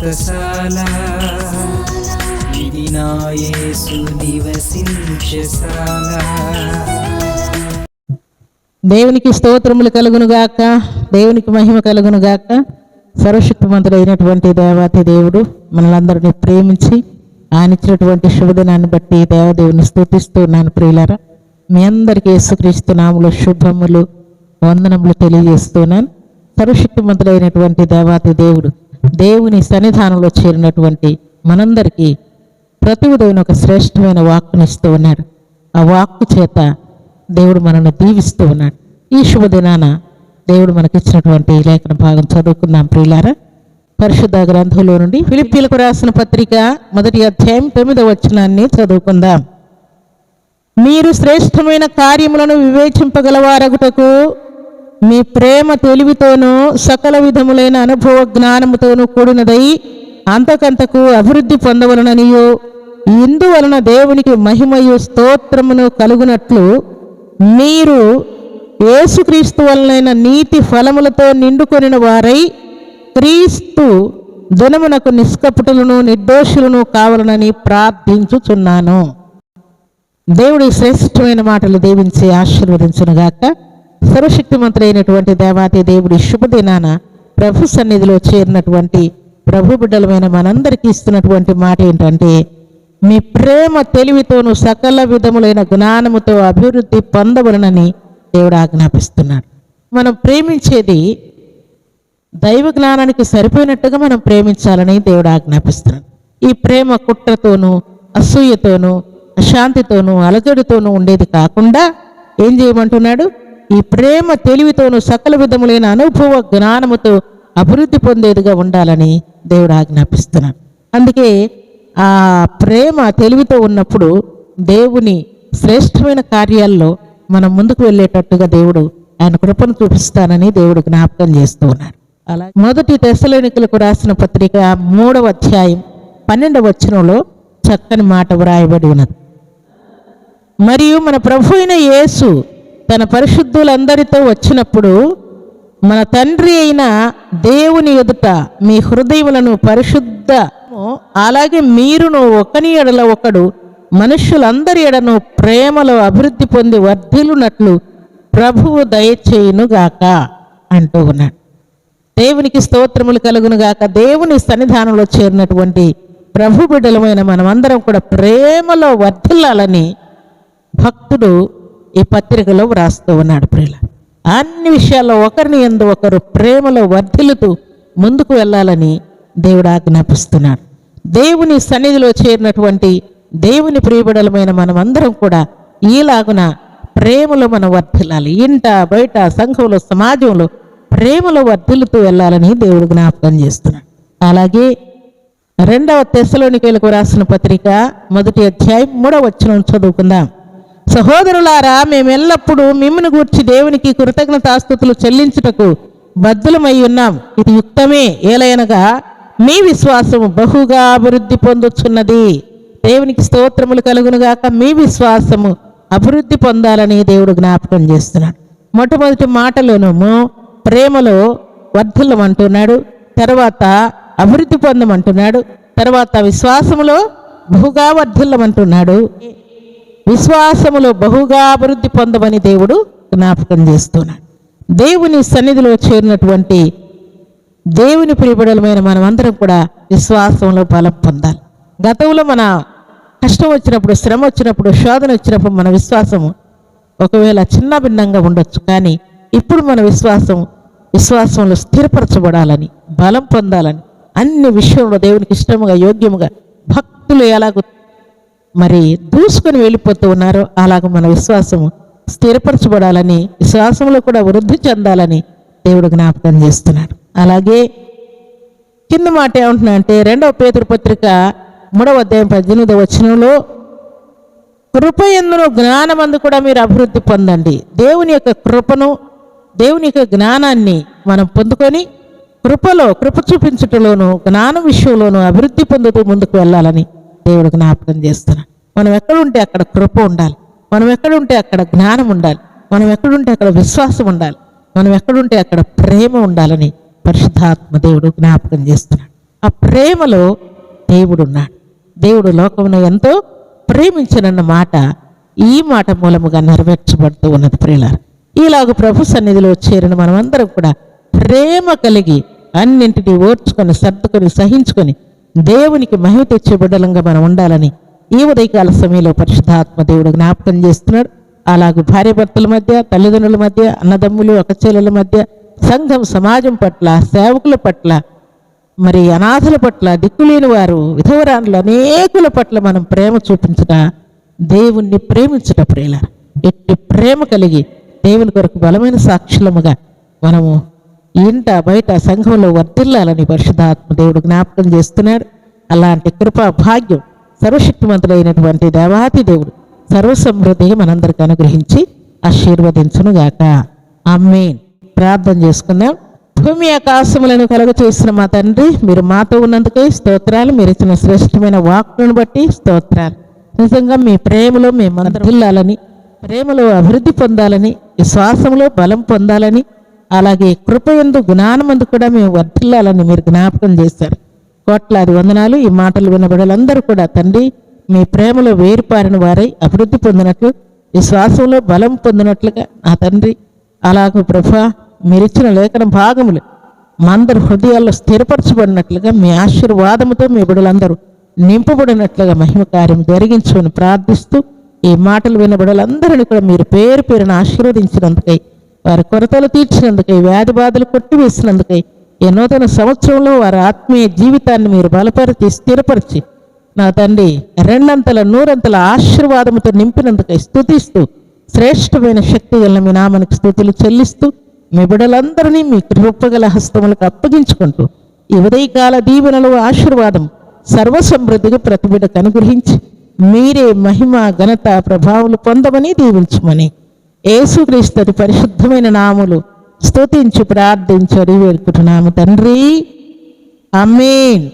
వ్రతశాల ఇది నా యేసు నివసించశాల దేవునికి స్తోత్రములు కలుగును గాక దేవునికి మహిమ కలుగును గాక సర్వశక్తిమంతుడైనటువంటి దేవాతి దేవుడు మనలందరినీ ప్రేమించి ఆయన ఇచ్చినటువంటి శుభదినాన్ని బట్టి దేవదేవుని స్తుతిస్తూ ఉన్నాను ప్రియులారా. మీ అందరికీ యేసుక్రీస్తు నాములు శుభములు వందనములు తెలియజేస్తున్నాను సర్వశక్తిమంతుడైనటువంటి దేవాతి దేవుడు దేవుని సన్నిధానంలో చేరినటువంటి మనందరికీ ప్రతి ఉదయం ఒక శ్రేష్టమైన వాక్కునిస్తూ ఉన్నాడు. ఆ వాక్కు చేత దేవుడు మనల్ని దీవిస్తూ ఉన్నాడు. ఈ శుభదినాన దేవుడు మనకిచ్చినటువంటి లేఖన భాగం చదువుకుందాం ప్రియులారా. పరిశుద్ధ గ్రంథంలో నుండి ఫిలిప్పీలకు రాసిన పత్రిక మొదటి అధ్యాయం తొమ్మిదవ వచనాన్ని చదువుకుందాం. మీరు శ్రేష్టమైన కార్యములను వివేచింపగలవారగుటకు మీ ప్రేమ తెలివితోనూ సకల విధములైన అనుభవ జ్ఞానముతోనూ కూడినదై అంతకంతకు అభివృద్ధి పొందవలననియో. ఇందువలన దేవునికి మహిమయు స్తోత్రమును కలుగునట్లు మీరు యేసుక్రీస్తు వలనైన నీతి ఫలములతో నిండుకొనిన వారై క్రీస్తు దినమునకు నిష్కపటులను నిర్దోషులను కావాలనని ప్రార్థించుచున్నాను. దేవుడి శ్రేష్టమైన మాటలు దీవించి ఆశీర్వదించునుగాక. సర్వశక్తిమంతులైనటువంటి దేవాతి దేవుడి శుభదినాన ప్రభు సన్నిధిలో చేరినటువంటి ప్రభు బిడ్డలమైన మనందరికీ ఇస్తున్నటువంటి మాట ఏంటంటే మీ ప్రేమ తెలివితోనూ సకల విధములైన జ్ఞానముతో అభివృద్ధి పొందవలనని దేవుడు ఆజ్ఞాపిస్తున్నాడు. మనం ప్రేమించేది దైవ జ్ఞానానికి సరిపోయినట్టుగా మనం ప్రేమించాలని దేవుడు ఆజ్ఞాపిస్తున్నాడు. ఈ ప్రేమ కుట్రతోనూ అసూయతోనూ అశాంతితోనూ అలజడితోనూ ఉండేది కాకుండా ఏం చేయమంటున్నాడు? ఈ ప్రేమ తెలివితోనూ సకల విధములైన అనుభవ జ్ఞానముతో అభివృద్ధి పొందేదిగా ఉండాలని దేవుడు ఆజ్ఞాపిస్తున్నాడు. అందుకే ఆ ప్రేమ తెలివితో ఉన్నప్పుడు దేవుని శ్రేష్టమైన కార్యాల్లో మనం ముందుకు వెళ్ళేటట్టుగా దేవుడు ఆయన కృపను చూపిస్తానని దేవుడు జ్ఞాపకం చేస్తూ ఉన్నాడు. అలా మొదటి దశలోనికలకు రాసిన పత్రిక మూడవ అధ్యాయం పన్నెండవ వచనంలో చక్కని మాట వ్రాయబడి ఉన్నది. మరియు మన ప్రభు అయిన యేసు తన పరిశుద్ధులందరితో వచ్చినప్పుడు మన తండ్రి అయిన దేవుని ఎదుట మీ హృదయములను పరిశుద్ధ అలాగే మీరును ఒకని ఎడల ఒకడు మనుష్యులందరి ఎడను ప్రేమలో అభివృద్ధి పొంది వర్ధిల్లునట్లు ప్రభువు దయచేయునుగాక అంటూ ఉన్నాడు. దేవునికి స్తోత్రములు కలుగునుగాక దేవుని సన్నిధానంలో చేరినటువంటి ప్రభు బిడ్డలమైన మనమందరం కూడా ప్రేమలో వర్ధిల్లాలని భక్తుడు ఈ పత్రికలో వ్రాస్తూ ఉన్నాడు ప్రియుల. అన్ని విషయాల్లో ఒకరిని ఎందు ఒకరు ప్రేమలో వర్ధిల్లుతూ ముందుకు వెళ్ళాలని దేవుడు ఆజ్ఞాపిస్తున్నాడు. దేవుని సన్నిధిలో చేరినటువంటి దేవుని ప్రియబడలమైన మనమందరం కూడా ఈలాగున ప్రేమలో మనం వర్ధిల్లాలి. ఇంట బయట సంఘంలో సమాజంలో ప్రేమలో వర్ధిల్లుతూ వెళ్ళాలని దేవుడు జ్ఞాపకం చేస్తున్నాడు. అలాగే రెండవ తెశలోనికలకు రాసిన పత్రిక మొదటి అధ్యాయం మూడవ వచ్చిన చదువుకుందాం. సహోదరులారా మేము ఎల్లప్పుడూ మిమ్మల్ని గూర్చి దేవునికి కృతజ్ఞతాస్థుతులు చెల్లించుటకు బద్దులమై ఉన్నాం. ఇది యుక్తమే. ఏలయనగా మీ విశ్వాసం బహుగా అభివృద్ధి పొందుచున్నది. దేవునికి స్తోత్రములు కలుగునుగాక మీ విశ్వాసము అభివృద్ధి పొందాలని దేవుడు జ్ఞాపకం చేస్తున్నాడు. మొట్టమొదటి మాటలోనేమో ప్రేమలో వర్ధిల్లమంటున్నాడు తర్వాత అభివృద్ధి పొందమంటున్నాడు తర్వాత విశ్వాసములో బహుగా వర్ధిల్లమంటున్నాడు. విశ్వాసములో బహుగా అభివృద్ధి పొందమని దేవుడు జ్ఞాపకం చేస్తున్నాడు. దేవుని సన్నిధిలో చేరినటువంటి దేవుని ప్రియబడలమైన మనమందరం కూడా విశ్వాసంలో బలం పొందాలి. గతంలో మన కష్టం వచ్చినప్పుడు శ్రమ వచ్చినప్పుడు శోధన వచ్చినప్పుడు మన విశ్వాసము ఒకవేళ చిన్న భిన్నంగా ఉండొచ్చు. కానీ ఇప్పుడు మన విశ్వాసం విశ్వాసంలో స్థిరపరచబడాలని బలం పొందాలని అన్ని విషయంలో దేవునికి ఇష్టముగా యోగ్యముగా భక్తులు ఎలాగో మరి దూసుకొని వెళ్ళిపోతూ ఉన్నారో అలాగ మన విశ్వాసం స్థిరపరచబడాలని విశ్వాసంలో కూడా వృద్ధి చెందాలని దేవుడు జ్ఞాపకం చేస్తున్నాడు. అలాగే కింద మాట ఏమంటున్నా అంటే రెండవ పేతురు పత్రిక మూడవ అధ్యాయం పద్దెనిమిదవ వచనంలో కృప ఎందును జ్ఞానమందు కూడా మీరు అభివృద్ధి పొందండి. దేవుని యొక్క కృపను దేవుని యొక్క జ్ఞానాన్ని మనం పొందుకొని కృపలో కృప చూపించుటలోను జ్ఞానం విషయంలోనూ అభివృద్ధి పొందుతూ ముందుకు వెళ్ళాలని దేవుడు జ్ఞాపకం చేస్తున్నాడు మనం ఎక్కడుంటే అక్కడ కృప ఉండాలి. మనం ఎక్కడుంటే అక్కడ జ్ఞానం ఉండాలి. మనం ఎక్కడుంటే అక్కడ విశ్వాసం ఉండాలి. మనం ఎక్కడుంటే అక్కడ ప్రేమ ఉండాలని పరిశుద్ధాత్మ దేవుడు జ్ఞాపకం చేస్తున్నాడు. ఆ ప్రేమలో దేవుడు ఉన్నాడు. దేవుడు లోకమును ఎంతో ప్రేమించనన్న మాట ఈ మాట మూలముగా నెరవేర్చబడుతూ ఉన్నది ప్రియులారు. ఈలాగు ప్రభు సన్నిధిలో చేరిన మనమందరం కూడా ప్రేమ కలిగి అన్నింటినీ ఓర్చుకొని సర్దుకొని సహించుకొని దేవునికి మహిమ తెచ్చే బిడ్డలంగా మనం ఉండాలని ఈ ఉదయకాల సమయంలో పరిశుద్ధాత్మ దేవుడు జ్ఞాపకం చేస్తున్నాడు. అలాగే భార్యాభర్తల మధ్య తల్లిదండ్రుల మధ్య అన్నదమ్ములు అక్కచెల్లెల మధ్య సంఘం సమాజం పట్ల సేవకుల పట్ల మరి అనాథల పట్ల దిక్కులేని వారు విధవరాన్లు అనేకుల పట్ల మనం ప్రేమ చూపించట దేవుణ్ణి ప్రేమించట ప్రేల ఎట్టి ప్రేమ కలిగి దేవుని కొరకు బలమైన సాక్షులముగా మనము ఇంట బయట సంఘంలో వర్ధిల్లాలని పరిశుద్ధాత్మ దేవుడు జ్ఞాపకం చేస్తున్నాడు. అలాంటి కృపా భాగ్యం సర్వశక్తిమంతుడైనటువంటి దేవాతి దేవుడు సర్వసమృద్ధి మనందరికి అనుగ్రహించి ఆశీర్వదించునుగాక. అమ్మేన్ ప్రార్థన చేసుకుందాం. భూమి ఆకాశములను కలుగ చేసిన మా తండ్రి మీరు మాతో ఉన్నందుకే స్తోత్రాలు మీరు ఇచ్చిన శ్రేష్టమైన వాక్కులను బట్టి స్తోత్రాలు. నిజంగా మీ ప్రేమలో మేము వర్ధిల్లాలని ప్రేమలో అభివృద్ధి పొందాలని విశ్వాసంలో బలం పొందాలని అలాగే కృపయందు గుణానమందు కూడా మేము వర్ధిల్లాలని మీరు జ్ఞాపకం చేశారు. కోట్లాది వందనాలు. ఈ మాటలు వినబడలందరూ కూడా తండ్రి మీ ప్రేమలో వేరుపారిన వారై అభివృద్ధి పొందినట్లు విశ్వాసంలో బలం పొందినట్లుగా నా తండ్రి అలాగే ప్రభా మీరిచ్చిన లేఖన భాగములు మందరు హృదయాల్లో స్థిరపరచబడినట్లుగా మీ ఆశీర్వాదముతో మీ బిడలందరూ నింపబడినట్లుగా మహిమ కార్యం జరిగించుకొని ప్రార్థిస్తూ ఈ మాటలు వినబడలందరినీ కూడా మీరు పేరు పేరును ఆశీర్వదించినందుకై వారి కొరతలు తీర్చినందుకై వ్యాధి బాధలు కొట్టివేసినందుకై ఈ నూతన సంవత్సరంలో వారి ఆత్మీయ జీవితాన్ని మీరు బలపరిచి స్థిరపరిచి నా తండ్రి రెండంతల నూరంతల ఆశీర్వాదముతో నింపినందుకై స్థుతిస్తూ శ్రేష్టమైన శక్తి గల మీ నామానికి స్థుతులు చెల్లిస్తూ మీ బిడలందరినీ మీ కృపగల హస్తములకు అప్పగించుకుంటూ ఈ ఉదయకాల దీవెనలు ఆశీర్వాదం సర్వసమృద్ధిగా ప్రతిబిడకు అనుగ్రహించి మీరే మహిమ ఘనత ప్రభావాలు పొందమని దీవించమని ఏసుక్రీస్తుడి పరిశుద్ధమైన నాములు స్తుతించి ప్రార్థించి అడిగి వేడుకుంటున్నాము తండ్రి. అమీన్